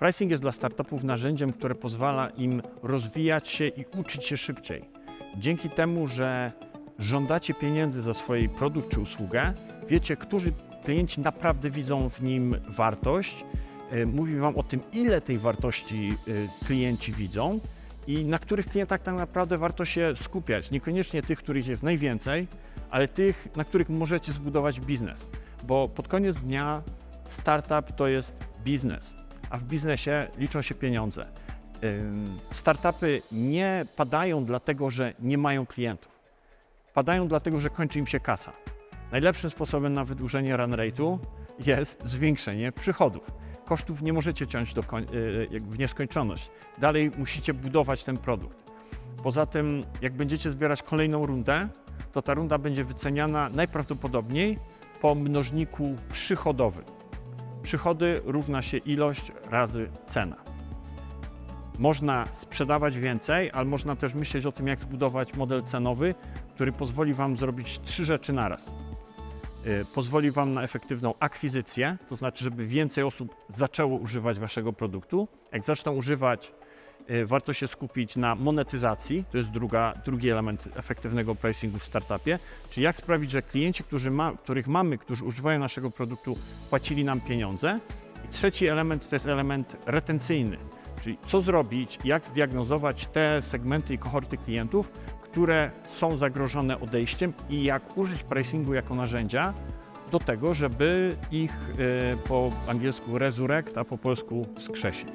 Pricing jest dla startupów narzędziem, które pozwala im rozwijać się i uczyć się szybciej. Dzięki temu, że żądacie pieniędzy za swój produkt czy usługę, wiecie, którzy klienci naprawdę widzą w nim wartość. E, Mówi Wam o tym, ile tej wartości e, klienci widzą i na których klientach tak naprawdę warto się skupiać. Niekoniecznie tych, których jest najwięcej, ale tych, na których możecie zbudować biznes. Bo pod koniec dnia startup to jest biznes, a w biznesie liczą się pieniądze. Startupy nie padają dlatego, że nie mają klientów. Padają dlatego, że kończy im się kasa. Najlepszym sposobem na wydłużenie run rate'u jest zwiększenie przychodów. Kosztów nie możecie ciąć do y, w nieskończoność. Dalej musicie budować ten produkt. Poza tym, jak będziecie zbierać kolejną rundę, to ta runda będzie wyceniana najprawdopodobniej po mnożniku przychodowym. Przychody równa się ilość razy cena. Można sprzedawać więcej, ale można też myśleć o tym, jak zbudować model cenowy, który pozwoli Wam zrobić trzy rzeczy naraz. Y, Pozwoli Wam na efektywną akwizycję, to znaczy, żeby więcej osób zaczęło używać Waszego produktu. Jak zaczną używać, warto się skupić na monetyzacji, to jest druga, drugi element efektywnego pricingu w startupie, czyli jak sprawić, że klienci, ma, których mamy, którzy używają naszego produktu, płacili nam pieniądze. I trzeci element to jest element retencyjny, czyli co zrobić, jak zdiagnozować te segmenty i kohorty klientów, które są zagrożone odejściem i jak użyć pricingu jako narzędzia do tego, żeby ich y, po angielsku resurrect, a po polsku skrzesić.